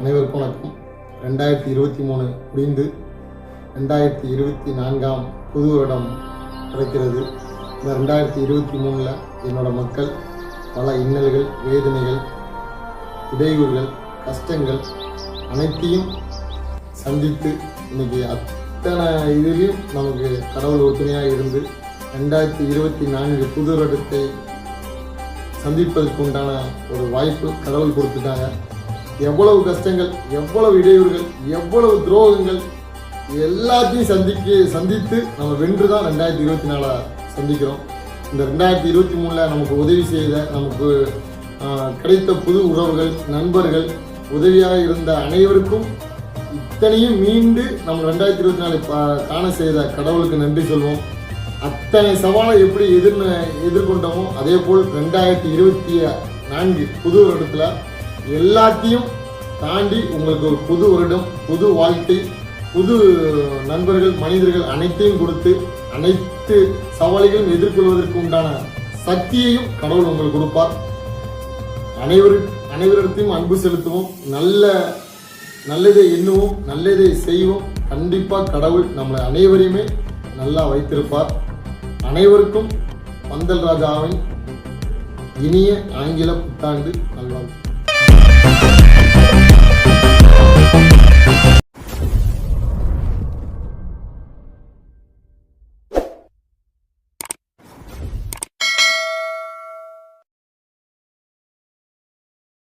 அனைவருக்கும் வணக்கம். ரெண்டாயிரத்தி இருபத்தி மூணு முடிந்து ரெண்டாயிரத்தி இருபத்தி நான்காம் புது வருடம் கிடைக்கிறது இந்த ரெண்டாயிரத்தி இருபத்தி மூணில் என்னோட மக்கள் பல இன்னல்கள் வேதனைகள் இடையூறுகள் கஷ்டங்கள் அனைத்தையும் சந்தித்து இன்னைக்கு அத்தனை இதுலேயும் நமக்கு கடவுள் ஒற்றுமையாக இருந்து ரெண்டாயிரத்தி இருபத்தி நான்கு புது வருடத்தை சந்திப்பதற்கு உண்டான ஒரு வாய்ப்பு கடவுள் கொடுத்துட்டாங்க. எவ்வளவு கஷ்டங்கள் எவ்வளவு இடையூறுகள் எவ்வளவு துரோகங்கள் எல்லாத்தையும் சந்திக்க சந்தித்து நம்ம வென்று தான் ரெண்டாயிரத்தி இருபத்தி நாலை சந்திக்கிறோம். இந்த ரெண்டாயிரத்தி இருபத்தி மூணில் நமக்கு உதவி செய்த நமக்கு கிடைத்த புது உறவுகள் நண்பர்கள் உதவியாக இருந்த அனைவருக்கும் இத்தனையும் மீண்டு நம்ம ரெண்டாயிரத்தி இருபத்தி நாலு காண செய்த கடவுளுக்கு நன்றி சொல்வோம். அத்தனை சவாலை எப்படி எதிர் எதிர்கொண்டோமோ அதே போல் ரெண்டாயிரத்தி இருபத்தி நான்கு புது வருடத்தில் எல்லாத்தையும் தாண்டி உங்களுக்கு ஒரு புது வருடம் புது வாழ்க்கை புது நண்பர்கள் மனிதர்கள் அனைத்தையும் கொடுத்து அனைத்து சவால்களையும் எதிர்கொள்வதற்கு உண்டான சக்தியையும் கடவுள் உங்களுக்கு கொடுப்பார். அனைவரு அனைவரிடத்தையும் அன்பு செலுத்துவோம். நல்ல நல்லதை எண்ணுவோம் நல்லதை செய்வோம். கண்டிப்பாக கடவுள் நம்மளை அனைவரையுமே நல்லா வைத்திருப்பார். அனைவருக்கும் பந்தல் ராஜாவின் இனிய ஆங்கில புத்தாண்டு நல்வாழ்த்து